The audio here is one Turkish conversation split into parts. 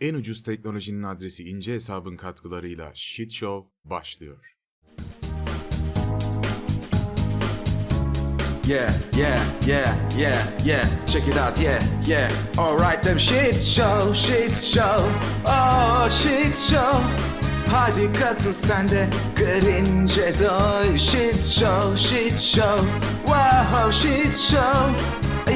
En ucuz teknolojinin adresi ince hesabın katkılarıyla Shit Show başlıyor. Yeah, yeah, yeah, yeah, yeah. Check it out, yeah, yeah. Alright, them shit show, shit show. Oh, shit show. Hadi katıl sen de grince doy. Shit show, shit show. Wow, shit show.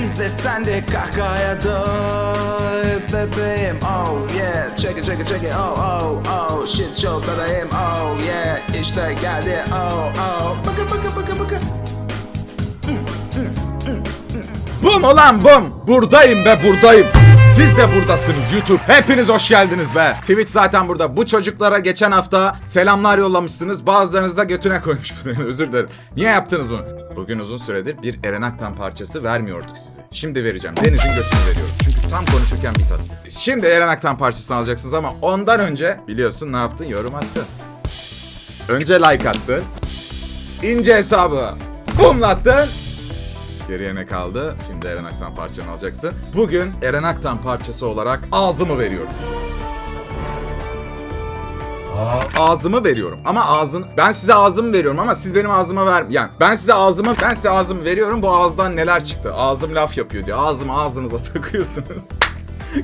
İzle sen de kahkahaya doy bebeğim oh yeah. Check it check it check it. Oh oh oh. Shit show bebeğim oh yeah. İşte geldi. Oh oh. Bakın bakın bakın bakın. Bum ulan bum. Buradayım be buradayım. Siz de buradasınız YouTube. Hepiniz hoş geldiniz be. Twitch zaten burada. Bu çocuklara geçen hafta selamlar yollamışsınız. Bazılarınız da götüne koymuş bunu. Özür dilerim. Niye yaptınız bunu? Bugün uzun süredir bir Eren Aktan parçası vermiyorduk size. Şimdi vereceğim. Deniz'in götünü veriyorum. Çünkü tam konuşurken bir tadı. Şimdi Eren Aktan parçasını alacaksınız ama ondan önce biliyorsun ne yaptın? Yorum attın. Önce like attın. İnce hesabı bumlattın. Geriye ne kaldı? Şimdi Eren Aktan parçanı alacaksın. Bugün Eren Aktan parçası olarak ağzımı veriyorum. Ağzımı veriyorum ama ağzın ben size ağzımı veriyorum ama siz benim ağzıma ver yani ben size ağzımı ben size ağzımı veriyorum bu ağızdan neler çıktı? Ağzım laf yapıyor diye ağzımı ağzınıza takıyorsunuz.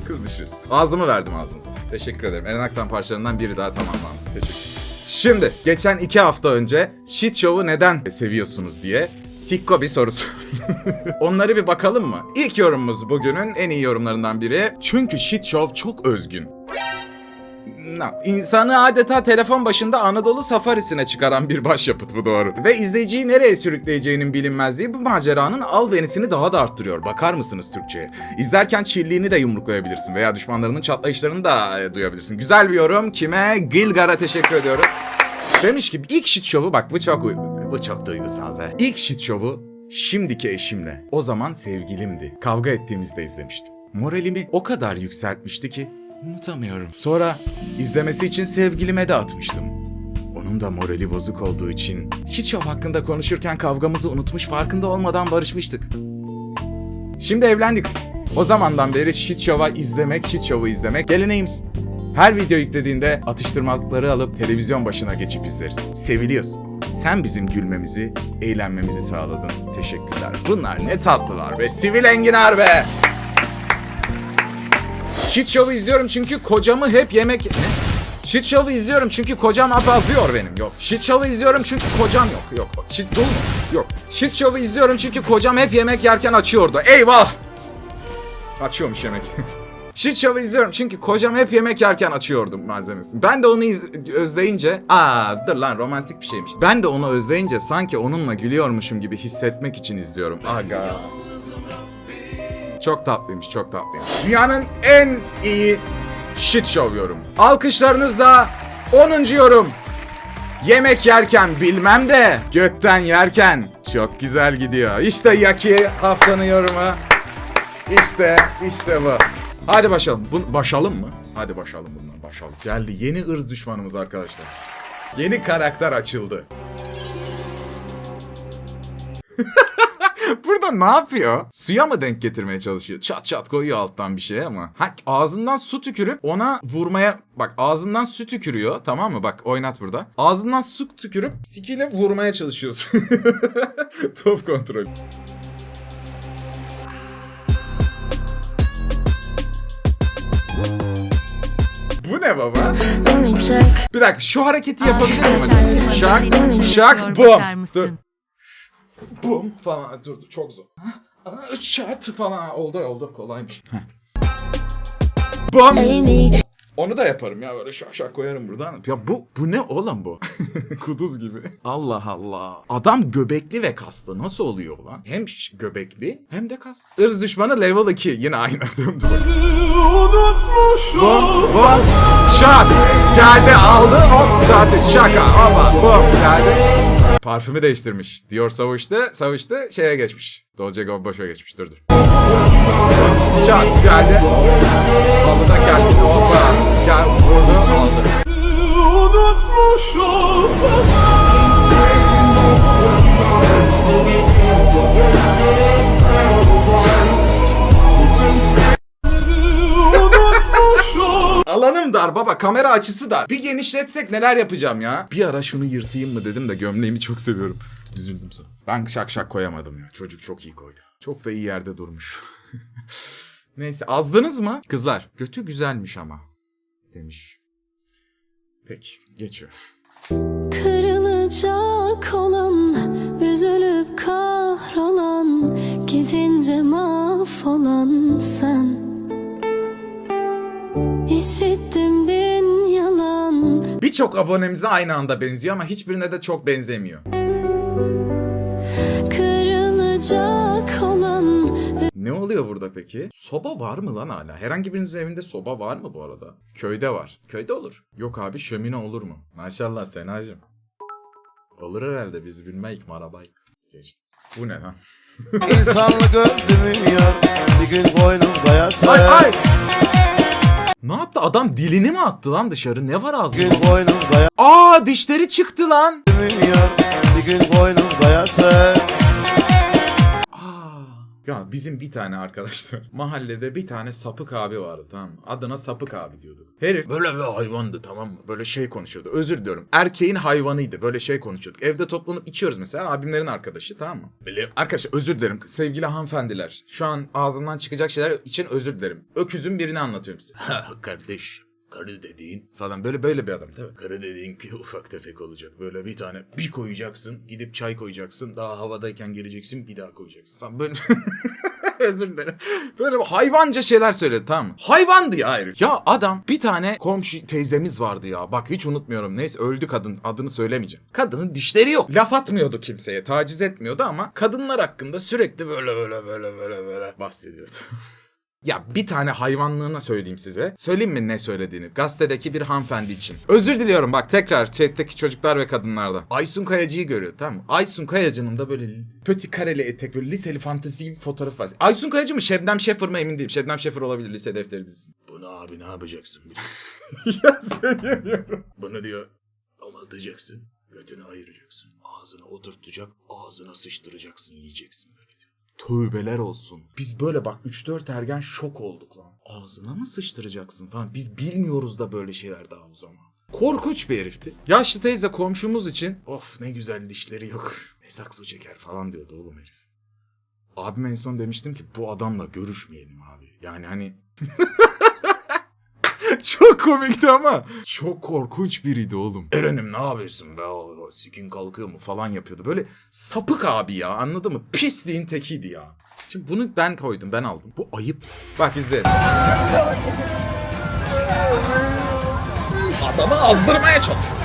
Kız düşürüz ağzımı verdim ağzınıza. Teşekkür ederim. Eren Aktan parçalarından biri daha tamamlandı. Teşekkür Şimdi geçen iki hafta önce Shit Show'u neden seviyorsunuz diye sikko bir sorusu. Onları bir bakalım mı? İlk yorumumuz bugünün en iyi yorumlarından biri. Çünkü Shit Show çok özgün. İnsanı adeta telefon başında Anadolu safarisine çıkaran bir başyapıt bu doğru. Ve izleyiciyi nereye sürükleyeceğinin bilinmezliği bu maceranın albenisini daha da arttırıyor. Bakar mısınız Türkçe'ye? İzlerken çilliğini de yumruklayabilirsin veya düşmanlarının çatlayışlarını da e, duyabilirsin. Güzel bir yorum. Kime? Gilgar'a teşekkür ediyoruz. Demiş ki ilk shit show'u bak bu çok bu çok duygusal be. İlk shit show'u şimdiki eşimle o zaman sevgilimdi. Kavga ettiğimizde izlemiştim. Moralimi o kadar yükseltmişti ki unutamıyorum. Sonra izlemesi için sevgilime de atmıştım. Onun da morali bozuk olduğu için show hakkında konuşurken kavgamızı unutmuş farkında olmadan barışmıştık. Şimdi evlendik. O zamandan beri show'a izlemek, show'u izlemek geleneğimiz. Her video yüklediğinde atıştırmalıkları alıp televizyon başına geçip izleriz. Seviliyoruz. Sen bizim gülmemizi, eğlenmemizi sağladın. Teşekkürler. Bunlar ne tatlılar be. Sivil enginar be. Shit Show'u izliyorum çünkü kocamı hep yemek... Ne? Shit Show'u izliyorum çünkü kocam abazıyor benim. Yok. Shit Show'u izliyorum çünkü kocam yok. Yok. Shit dolu? Yok. Shit Show'u izliyorum çünkü kocam hep yemek yerken açıyordu. Eyvah! Açıyormuş yemek. Shit Show'u izliyorum çünkü kocam hep yemek yerken açıyordu malzemesini. Ben de onu özleyince... Aa dur lan romantik bir şeymiş. Ben de onu özleyince sanki onunla gülüyormuşum gibi hissetmek için izliyorum. Aga. Çok tatlıymış, çok tatlıymış. Dünyanın en iyi shit show yorumu. Alkışlarınızla 10. yorum. Yemek yerken bilmem de götten yerken çok güzel gidiyor. İşte Yaki haftanın yorumu. İşte, işte bu. Hadi başlayalım. Bu, başlayalım mı? Hadi başlayalım bundan. Başlayalım. Geldi yeni ırz düşmanımız arkadaşlar. Yeni karakter açıldı. Burada ne yapıyor? Suya mı denk getirmeye çalışıyor? Çat çat koyuyor alttan bir şey ama. Ha, ağzından su tükürüp ona vurmaya... Bak ağzından su tükürüyor tamam mı? Bak oynat burada. Ağzından su tükürüp sikiyle vurmaya çalışıyorsun. Top kontrol. Bu ne baba? Bir dakika şu hareketi yapabilir miyim? Şak, şak, bum. Dur. Bum falan dur dur çok zor. Çat falan oldu oldu kolaymış. Bum. Onu da yaparım ya böyle şak şak koyarım buradan. Ya bu bu ne oğlum bu? Kuduz gibi. Allah Allah. Adam göbekli ve kaslı. Nasıl oluyor lan? Hem göbekli hem de kaslı. Irz düşmanı level 2. Yine aynı döndü. Bum bum. Şak. Geldi aldı hop saati şaka ama bum geldi. Parfümü değiştirmiş. Dior savuştu, savuştu şeye geçmiş. Dolce Gabbana geçmiş. Dur dur. Çak geldi. Aldı da kendini Kamera açısı dar. Bir genişletsek neler yapacağım ya. Bir ara şunu yırtayım mı dedim de gömleğimi çok seviyorum. Üzüldüm sana. Ben şak şak koyamadım ya. Çocuk çok iyi koydu. Çok da iyi yerde durmuş. Neyse azdınız mı? Kızlar götü güzelmiş ama. Demiş. Peki geçiyor. Kırılacak olan, üzülüp kahrolan, gidince mahvolan sen. Birçok abonemize aynı anda benziyor ama hiçbirine de çok benzemiyor. kırılacak olan, Ne oluyor burada peki? Soba var mı lan hala? Herhangi birinizin evinde soba var mı bu arada? Köyde var. Köyde olur. Yok abi şömine olur mu? Maşallah Senacığım. Olur herhalde biz bilmeyik marabayık. Geçti. Bu ne lan? İnsanlık öldü yar Bir gün boynumda yatar Ay ay! Ne yaptı? Adam dilini mi attı lan dışarı? Ne var ağzında? Aa dişleri çıktı lan. Bir gün boynumda Bizim bir tane arkadaşlar mahallede bir tane sapık abi vardı tamam mı? Adına sapık abi diyorduk. Herif böyle bir hayvandı tamam mı? Böyle şey konuşuyordu. Özür diliyorum. Erkeğin hayvanıydı. Böyle şey konuşuyorduk. Evde toplanıp içiyoruz mesela. Abimlerin arkadaşı tamam mı? Böyle arkadaşlar özür dilerim. Sevgili hanımefendiler. Şu an ağzımdan çıkacak şeyler için özür dilerim. Öküzün birini anlatıyorum size. Ha kardeş. Karı dediğin falan böyle böyle bir adam tabii. Karı dediğin ki ufak tefek olacak. Böyle bir tane bir koyacaksın. Gidip çay koyacaksın. Daha havadayken geleceksin bir daha koyacaksın falan. Böyle özür dilerim. Böyle hayvanca şeyler söyledi tamam mı? Hayvandı ya herif. Ya adam bir tane komşu teyzemiz vardı ya. Bak hiç unutmuyorum. Neyse öldü kadın. Adını söylemeyeceğim. Kadının dişleri yok. Laf atmıyordu kimseye. Taciz etmiyordu ama kadınlar hakkında sürekli böyle böyle böyle böyle böyle bahsediyordu. Ya bir tane hayvanlığına söyleyeyim size. Söyleyeyim mi ne söylediğini? Gazetedeki bir hanımefendi için. Özür diliyorum bak tekrar chat'teki çocuklar ve kadınlardan. Aysun Kayacı'yı görüyor tamam mı? Aysun Kayacı'nın da böyle pöti kareli etek böyle liseli fantezi gibi bir fotoğrafı var. Aysun Kayacı mı Şebnem Şefir mi emin değilim. Şebnem Şefir olabilir lise defteri dizisi. Bunu abi ne yapacaksın? ya söyleyemiyorum. Bunu diyor amatacaksın. Götünü ayıracaksın. Ağzına oturtacak. Ağzına sıçtıracaksın yiyeceksin böyle. Tövbeler olsun. Biz böyle bak 3-4 ergen şok olduk lan. Ağzına mı sıçtıracaksın falan. Biz bilmiyoruz da böyle şeyler daha o zaman. Korkunç bir herifti. Yaşlı teyze komşumuz için of ne güzel dişleri yok. Ne sakso çeker falan diyordu oğlum herif. Abime en son demiştim ki bu adamla görüşmeyelim abi. Yani hani çok komikti ama çok korkunç biriydi oğlum. Eren'im ne yapıyorsun be? Sikin kalkıyor mu falan yapıyordu. Böyle sapık abi ya anladın mı? Pisliğin tekiydi ya. Şimdi bunu ben koydum ben aldım. Bu ayıp. Bak izle. Adamı azdırmaya çalışıyor.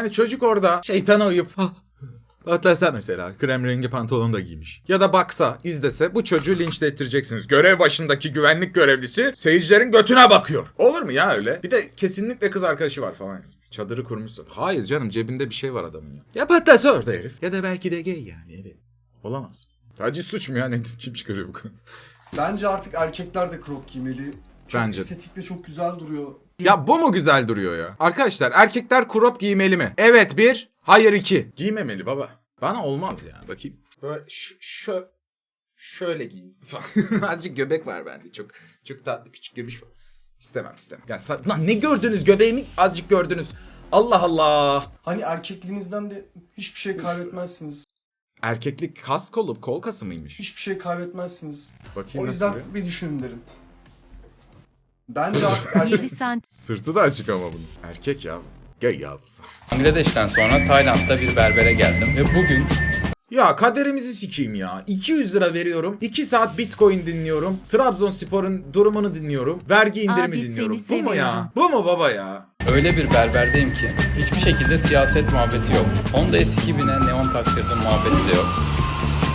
Yani çocuk orada şeytana uyup "Ah, Atlasa mesela krem rengi pantolon da giymiş. Ya da baksa, izlese bu çocuğu linçlettireceksiniz. Görev başındaki güvenlik görevlisi seyircilerin götüne bakıyor. Olur mu ya öyle? Bir de kesinlikle kız arkadaşı var falan. Çadırı kurmuşsun. Hayır canım cebinde bir şey var adamın ya. Ya patlasa orada herif. Ya da belki de gay yani. Evet. Olamaz. Sadece suç mu yani? Kim çıkarıyor bu konu? Bence artık erkekler de crop giymeli. Çok Bence estetik ve çok güzel duruyor. Ya bu mu güzel duruyor ya? Arkadaşlar erkekler crop giymeli mi? Evet bir, hayır iki. Giymemeli baba. Bana olmaz ya. Bakayım. Böyle şu, şu şöyle giy. falan. Azıcık göbek var bende. Çok çok tatlı küçük göbek var. İstemem istemem. Ya sa- lan ne gördünüz göbeğimi azıcık gördünüz. Allah Allah. Hani erkekliğinizden de hiçbir şey kaybetmezsiniz. Erkeklik kas kolu, kol kası mıymış? Hiçbir şey kaybetmezsiniz. Bakayım O nasıl yüzden bir- bir düşünün derim. Bence artık erkek 7 sant Sırtı da açık ama bunun. Erkek ya. Gay ya. Bangladeş'ten sonra Tayland'da bir berbere geldim ve bugün Ya kaderimizi sikeyim ya. 200 lira veriyorum. 2 saat Bitcoin dinliyorum. Trabzonspor'un durumunu dinliyorum. Vergi indirimi Abi dinliyorum. Bu mu ya? seviyorum. Bu mu baba ya? öyle bir berberdeyim ki hiçbir şekilde siyaset muhabbeti yok. Honda S2000'e neon taktırdım muhabbeti de yok.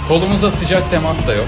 Kolumuzda sıcak temas da yok.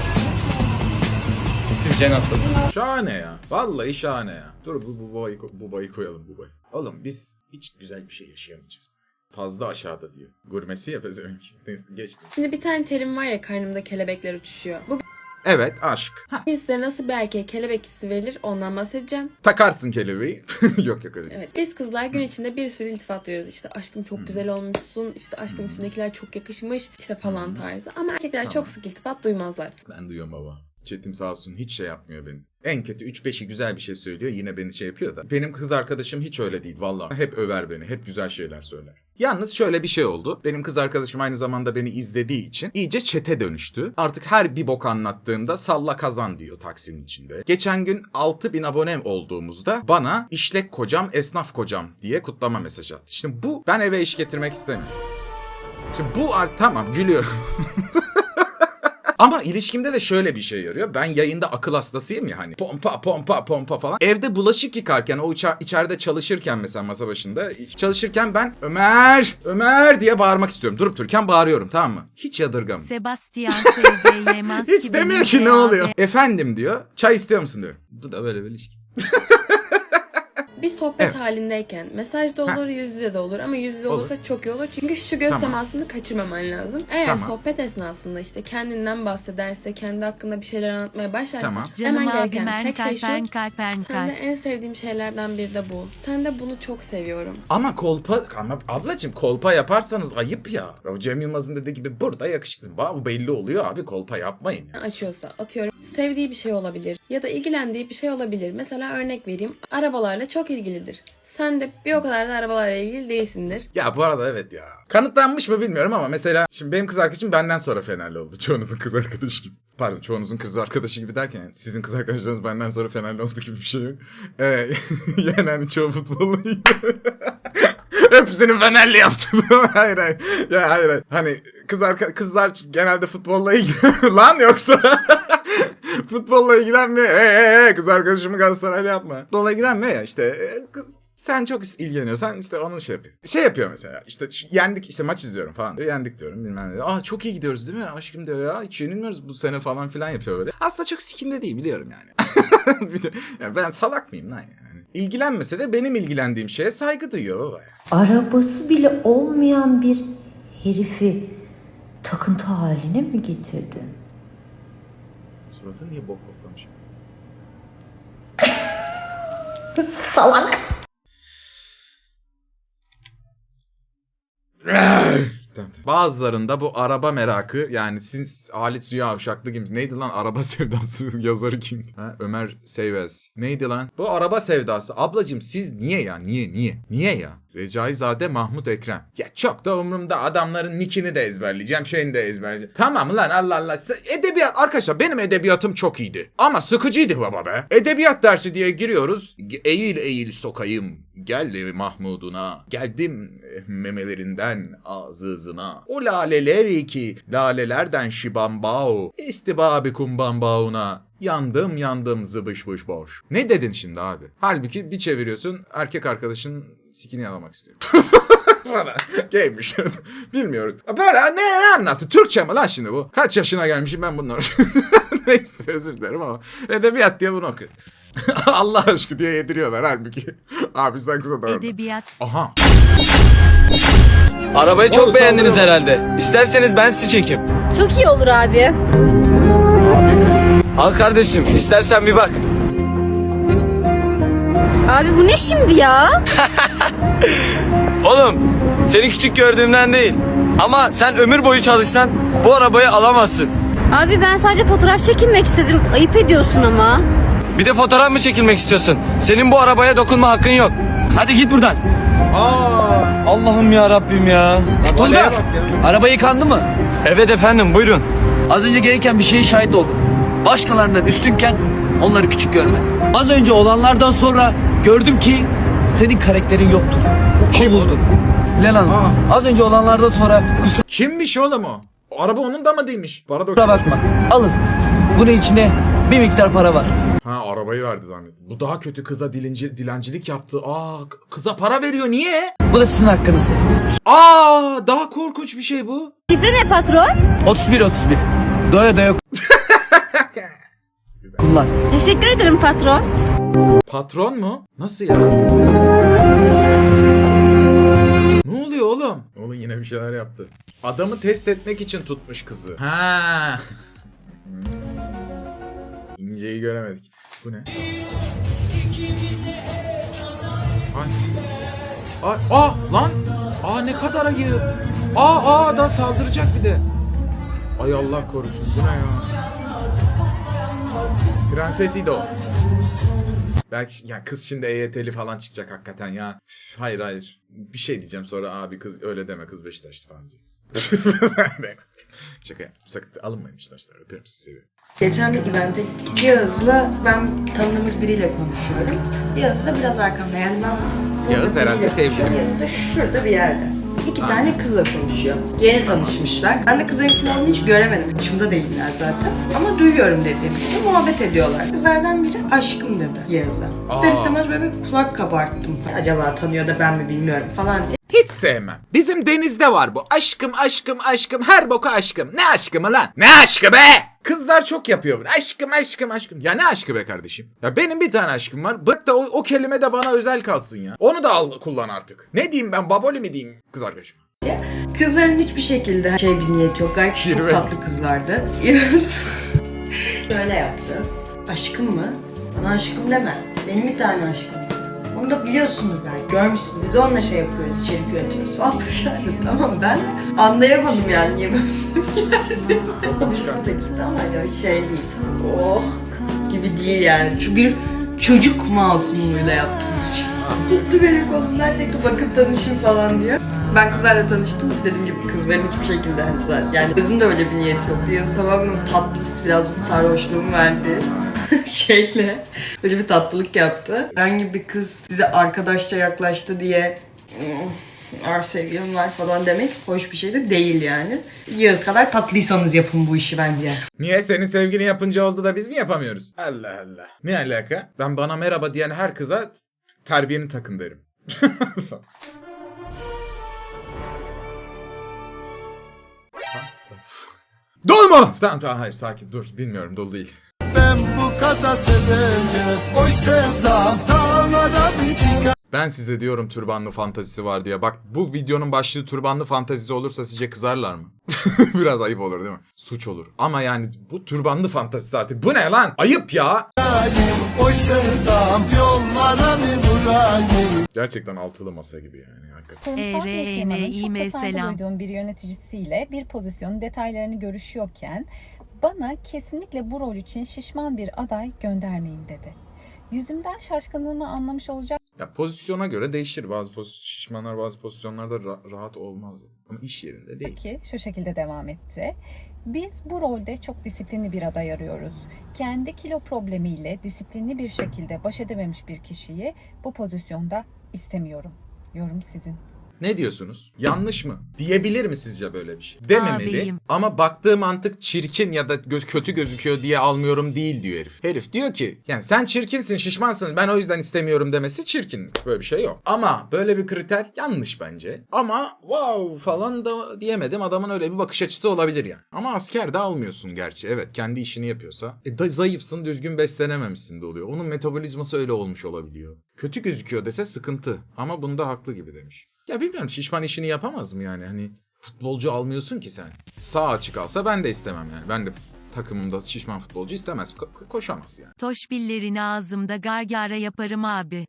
Sizce nasıl? Şahane ya. Vallahi şahane ya. Dur bu, bu babayı, ko- bu babayı koyalım bu babayı. Oğlum biz hiç güzel bir şey yaşayamayacağız. Fazla aşağıda diyor. Gurmesi ya pezevenk. Neyse geçti. Şimdi bir tane terim var ya karnımda kelebekler uçuşuyor. Bu Evet aşk. Ha, size nasıl bir erkeğe kelebek hissi verilir ondan bahsedeceğim. takarsın kelebeği. yok yok öyle. değil. Evet biz kızlar gün içinde bir sürü iltifat duyuyoruz. İşte aşkım çok güzel olmuşsun, işte aşkım üstündekiler çok yakışmış, işte falan tarzı. Ama erkekler çok sık iltifat duymazlar. Ben duyuyorum baba. Çetim sağ olsun hiç şey yapmıyor benim. En kötü 3-5'i güzel bir şey söylüyor yine beni şey yapıyor da. Benim kız arkadaşım hiç öyle değil vallahi. Hep över beni, hep güzel şeyler söyler. Yalnız şöyle bir şey oldu. Benim kız arkadaşım aynı zamanda beni izlediği için iyice çete dönüştü. Artık her bir bok anlattığımda salla kazan diyor taksinin içinde. Geçen gün 6000 abonem olduğumuzda bana işlek kocam, esnaf kocam diye kutlama mesajı attı. Şimdi bu ben eve iş getirmek istemiyorum. Şimdi bu art tamam gülüyorum. Ama ilişkimde de şöyle bir şey yarıyor. Ben yayında akıl hastasıyım ya hani. Pompa pompa pompa falan. Evde bulaşık yıkarken o içer- içeride çalışırken mesela masa başında çalışırken ben Ömer Ömer diye bağırmak istiyorum. Durup dururken bağırıyorum tamam mı? Hiç yadırgam. Sebastian Hiç demiyor ki ne oluyor. Efendim diyor. Çay istiyor musun diyor. Bu da böyle bir ilişki. Bir sohbet Evet. halindeyken mesajda olur, yüz yüze de olur ama yüz yüze Olur. olursa çok iyi olur. Çünkü şu göz Tamam. temasını kaçırmaman lazım. Eğer Tamam. sohbet esnasında işte kendinden bahsederse, kendi hakkında bir şeyler anlatmaya başlarsa Tamam. Hemen gereken tek şey şu. Sende en sevdiğim şeylerden biri de bu. Sen de bunu çok seviyorum. Ama kolpa ama ablacığım kolpa yaparsanız ayıp ya. O Cem Yılmaz'ın dediği gibi burada yakışıklı. Bu belli oluyor abi kolpa yapmayın ya. açıyorsa atıyorum sevdiği bir şey olabilir ya da ilgilendiği bir şey olabilir. Mesela örnek vereyim arabalarla çok ilgilidir. Sen de bir o kadar da arabalarla ilgili değilsindir. Ya bu arada evet ya. Kanıtlanmış mı bilmiyorum ama mesela şimdi benim kız arkadaşım benden sonra Fenerli oldu. Çoğunuzun kız arkadaşı gibi. Pardon çoğunuzun kız arkadaşı gibi derken sizin kız arkadaşlarınız benden sonra Fenerli oldu gibi bir şey yok. Ee, yani hani çoğu ilgili. Hepsini Fenerli yaptım. hayır hayır. Ya hayır hayır. Hani kız arka kızlar genelde futbolla ilgili. Lan yoksa futbolla ilgilenmiyor. Hey hey hey kız arkadaşımı Galatasaraylı yapma. Futbolla ilgilenmiyor ya işte. e, Kız, sen çok ilgileniyorsan işte onun şey yapıyor. Şey yapıyor mesela işte yendik işte maç izliyorum falan. diyor. Yendik diyorum bilmem ne. Aa çok iyi gidiyoruz değil mi? Aşkım diyor ya hiç yenilmiyoruz bu sene falan filan yapıyor böyle. Aslında çok sikinde değil biliyorum yani. Yani ben salak mıyım lan yani? İlgilenmese de benim ilgilendiğim şeye saygı duyuyor arabası bile olmayan bir herifi takıntı haline mi getirdin? Suratın niye bok koklamış? Salak. Bazılarında bu araba merakı yani siz Halit Ziya Uşaklı gibi neydi lan araba sevdası yazarı kimdi? Ha? Ömer Seyvez. Neydi lan? Bu araba sevdası. Ablacım siz niye ya? Niye? Niye? Niye ya? Recaizade Mahmut Ekrem. Ya çok da umurumda adamların nickini de ezberleyeceğim, şeyini de ezberleyeceğim. Tamam lan Allah Allah. Edebiyat arkadaşlar benim edebiyatım çok iyiydi. Ama sıkıcıydı baba be. Edebiyat dersi diye giriyoruz. Eğil eğil sokayım. Gel Mahmuduna. Geldim eh, memelerinden ağzına. O laleler ki lalelerden şibambao. İstibabi kumbambauna. Yandım yandım zıbış bış boş. Ne dedin şimdi abi? Halbuki bir çeviriyorsun erkek arkadaşın sikini yalamak istiyor. Bana gaymiş. Bilmiyoruz. Böyle ne, ne anlattı? Türkçe mi lan şimdi bu? Kaç yaşına gelmişim ben bunları. Neyse özür dilerim ama edebiyat diye bunu okuyor. Allah aşkı diye yediriyorlar halbuki. Abi saksı da orada. Edebiyat. Aha. Arabayı Oğlum, çok beğendiniz sallama. herhalde. İsterseniz ben sizi çekeyim. Çok iyi olur abi. Al kardeşim, istersen bir bak. Abi bu ne şimdi ya? Oğlum, seni küçük gördüğümden değil. Ama sen ömür boyu çalışsan bu arabayı alamazsın. Abi ben sadece fotoğraf çekinmek istedim. Ayıp ediyorsun ama. Bir de fotoğraf mı çekilmek istiyorsun? Senin bu arabaya dokunma hakkın yok. Hadi git buradan. Aa. Allah'ım ya Rabbim ya. Olaya bak ya. Araba yıkandı mı? Evet efendim, buyurun. Az önce gereken bir şeye şahit oldum. Başkalarından üstünken onları küçük görme. Az önce olanlardan sonra gördüm ki senin karakterin yoktur. Kim buldun? Lelan, Aa. az önce olanlardan sonra kusura Kimmiş oğlum o? O araba onun da mı değilmiş? Paradoks. bakma. Alın. Bunun içine bir miktar para var. Ha arabayı verdi zannettim. Bu daha kötü kıza dilenci, dilencilik yaptı. Aa kıza para veriyor niye? Bu da sizin hakkınız. Aa daha korkunç bir şey bu. Şifre ne patron? 31 31. Doya doya kullan. Teşekkür ederim patron. Patron mu? Nasıl ya? ne oluyor oğlum? Oğlum yine bir şeyler yaptı. Adamı test etmek için tutmuş kızı. Ha. İnceyi göremedik. Bu ne? Ay. Ay, aa lan. Aa ne kadar ayıp. Aa aa da saldıracak bir de. Ay Allah korusun. Bu ne ya? Prensesiydi o. Belki yani kız şimdi EYT'li falan çıkacak hakikaten ya. Üf, hayır hayır. Bir şey diyeceğim sonra abi kız öyle deme kız Beşiktaşlı falan diyeceğiz. Şaka yaptım. Sakın alınmayın Beşiktaşlar. Öpüyorum sizi seviyorum. Geçen bir evente gittik. Yağız'la ben tanıdığımız biriyle konuşuyorum. Yağız da biraz arkamda. Yani ben Yağız herhalde sevgilimiz. Yağız da şurada bir yerde. İki tane kızla konuşuyor. Yeni tanışmışlar. Ben de kızların kim olduğunu hiç göremedim. İçimde değiller zaten. Ama duyuyorum dediğim gibi muhabbet ediyorlar. Kızlardan biri aşkım dedi Yağız'a. İster istemez böyle bir kulak kabarttım. Acaba tanıyor da ben mi bilmiyorum falan diye. Hiç sevmem. Bizim denizde var bu. Aşkım aşkım aşkım her boka aşkım. Ne aşkı mı lan? Ne aşkı be? Kızlar çok yapıyor bunu. Aşkım aşkım aşkım. Ya ne aşkı be kardeşim? Ya benim bir tane aşkım var. Bırak da o, o kelime de bana özel kalsın ya. Onu da al kullan artık. Ne diyeyim ben baboli mi diyeyim kız arkadaşıma? Kızların hiçbir şekilde şey bir niyeti yok. Gayet Kirve. çok tatlı kızlardı. Yağız şöyle yaptı. Aşkım mı? Bana aşkım deme. Benim bir tane aşkım. Onu da biliyorsundur belki. Görmüşsün. Biz onunla şey yapıyoruz, içerik üretiyoruz falan. Yani tamam ben anlayamadım yani niye böyle Hoşuma da gitti ama hani şey değil. Oh gibi değil yani. Çünkü bir çocuk masumluğuyla yaptım. Tuttu benim kolumdan çekti bakın tanışın falan diyor. Ben kızlarla tanıştım. Dediğim gibi kızların hiçbir şekilde hani zaten. Yani kızın da öyle bir niyeti yoktu. Yazı tamamen tatlısı biraz bir sarhoşluğumu verdi. Şeyle böyle bir tatlılık yaptı. Herhangi bir kız size arkadaşça yaklaştı diye "Hmm, Ar sevgilim var falan demek hoş bir şey de değil yani. Yağız kadar tatlıysanız yapın bu işi bence. Niye senin sevgilin yapınca oldu da biz mi yapamıyoruz? Allah Allah. Ne alaka? Ben bana merhaba diyen her kıza terbiyeni takın derim. Dolu mu? Tamam tamam hayır sakin dur bilmiyorum dolu değil. Ben bu kadar severim Oy sevdam dağlara bir çıkar Ben size diyorum türbanlı fantazisi var diye. Bak bu videonun başlığı türbanlı fantazisi olursa sizce kızarlar mı? Biraz ayıp olur değil mi? Suç olur. Ama yani bu türbanlı fantazisi artık. Bu ne lan? Ayıp ya. Oy sevdam yollara bir vurayım Gerçekten altılı masa gibi yani. Hakikaten. Kurumsal bir firmanın çok da saygı duyduğum bir yöneticisiyle bir pozisyonun detaylarını görüşüyorken bana kesinlikle bu rol için şişman bir aday göndermeyin dedi. Yüzümden şaşkınlığımı anlamış olacak Ya pozisyona göre değişir. Bazı pozisyon, şişmanlar bazı pozisyonlarda ra- rahat olmaz. Ama iş yerinde değil. ki şu şekilde devam etti. Biz bu rolde çok disiplinli bir aday arıyoruz. Kendi kilo problemiyle disiplinli bir şekilde baş edememiş bir kişiyi bu pozisyonda istemiyorum. Yorum sizin. Ne diyorsunuz? Yanlış mı? Diyebilir mi sizce böyle bir şey? Dememeli. Abiyim. Ama baktığı mantık çirkin ya da gö- kötü gözüküyor diye almıyorum değil diyor herif. Herif diyor ki yani sen çirkinsin şişmansın ben o yüzden istemiyorum demesi çirkin. Böyle bir şey yok. Ama böyle bir kriter yanlış bence. Ama wow falan da diyemedim adamın öyle bir bakış açısı olabilir yani. Ama asker de almıyorsun gerçi. Evet kendi işini yapıyorsa. E da zayıfsın düzgün beslenememişsin de oluyor. Onun metabolizması öyle olmuş olabiliyor. Kötü gözüküyor dese sıkıntı. Ama bunda haklı gibi demiş. Ya bilmiyorum şişman işini yapamaz mı yani? Hani futbolcu almıyorsun ki sen. Sağ açık alsa ben de istemem yani. Ben de takımımda şişman futbolcu istemez. Ko- koşamaz yani. Toşbillerini ağzımda gargara yaparım abi.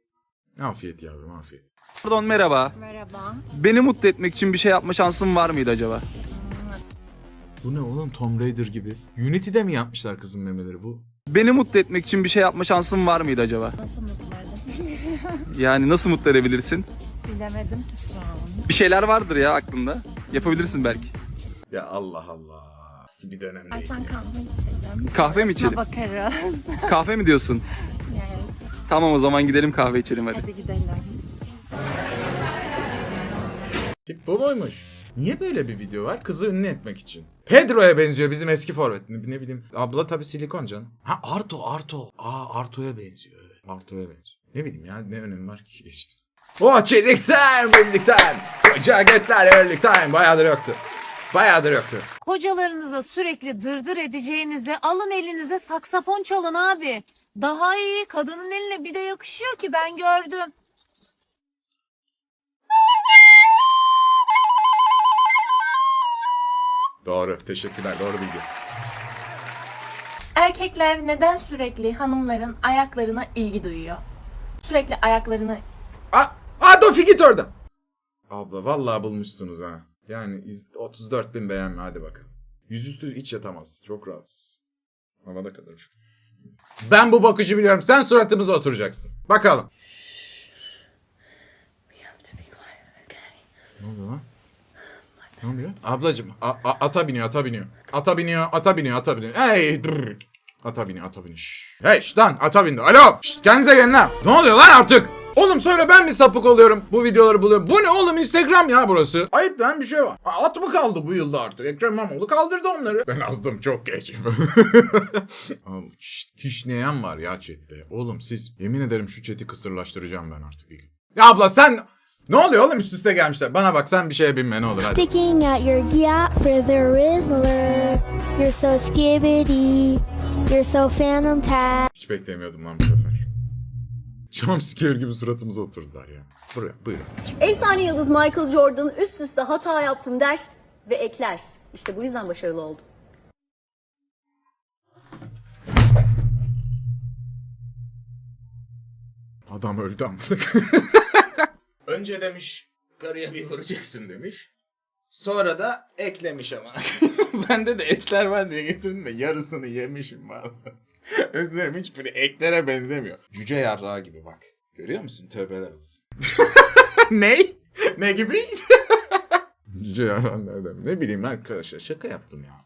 Afiyet yavrum afiyet. Pardon merhaba. Merhaba. Beni mutlu etmek için bir şey yapma şansım var mıydı acaba? Bu ne oğlum Tom Raider gibi. Unity'de mi yapmışlar kızın memeleri bu? Beni mutlu etmek için bir şey yapma şansım var mıydı acaba? Nasıl mutlu edin? Yani nasıl mutlu edebilirsin? Bilemedim ki şu an. Bir şeyler vardır ya aklında. Yapabilirsin belki. Ya Allah Allah. Nasıl bir dönemdeyiz ya. kahve içelim. Kahve mi içelim? Bakarız. Kahve mi diyorsun? Yani Tamam o zaman gidelim kahve içelim hadi. hadi gidelim. Tip bu muymuş? Niye böyle bir video var? Kızı ünlü etmek için. Pedro'ya benziyor bizim eski forvet. Ne, ne bileyim. Abla tabii silikon canım. Ha Arto Arto. Aa Arto'ya benziyor. Evet. Arto'ya benziyor. Ne bileyim ya ne önemi var ki geçtim. Oh çelikten birlikten. Koca götler birlikten. Bayağıdır yoktu. Bayağıdır yoktu. Kocalarınıza sürekli dırdır edeceğinize alın elinize saksafon çalın abi. Daha iyi kadının eline bir de yakışıyor ki ben gördüm. Doğru. Teşekkürler. Doğru bilgi. Erkekler neden sürekli hanımların ayaklarına ilgi duyuyor? Sürekli ayaklarını Dofi git oradan. Abla vallahi bulmuşsunuz ha. Yani iz- 34 bin beğenme hadi bakalım. Yüzüstü hiç yatamaz. Çok rahatsız. Havada kalır. Ben bu bakıcı biliyorum. Sen suratımıza oturacaksın. Bakalım. Ne oluyor lan? Ne oluyor? Ablacım a- a- ata biniyor ata biniyor. Ata biniyor ata biniyor ata biniyor. Hey dur. Ata biniyor ata biniyor. Şşş. Hey şşt lan ata bindi. Alo. Şşt kendinize gelin lan. Ne oluyor lan artık? Oğlum sonra ben mi sapık oluyorum? Bu videoları buluyorum. Bu ne oğlum Instagram ya burası. Ayıp lan bir şey var. At mı kaldı bu yılda artık? Ekrem İmamoğlu kaldırdı onları. Ben azdım çok geç. Kişneyen var ya chatte. Oğlum siz yemin ederim şu chat'i kısırlaştıracağım ben artık bir gün. Ya abla sen ne oluyor oğlum üst üste gelmişler. Bana bak sen bir şeye binme ne olur hadi. Sticking out your gap for the Rizzler. You're so skibbity. You're so phantom tap. Hiç beklemiyordum lan bu sefer. Jumpscare gibi suratımıza oturdular ya. Buraya buyurun. Efsane yıldız Michael Jordan üst üste hata yaptım der ve ekler. İşte bu yüzden başarılı oldu. Adam öldü amına. Önce demiş karıya bir vuracaksın demiş. Sonra da eklemiş ama. Bende de ekler var diye getirdim de yarısını yemişim Özlerim hiçbiri eklere benzemiyor. Cüce yarrağı gibi bak. Görüyor musun? Tövbeler olsun. ne? Ne gibi? Cüce yarrağı nereden? Ne bileyim arkadaşlar şaka yaptım ya.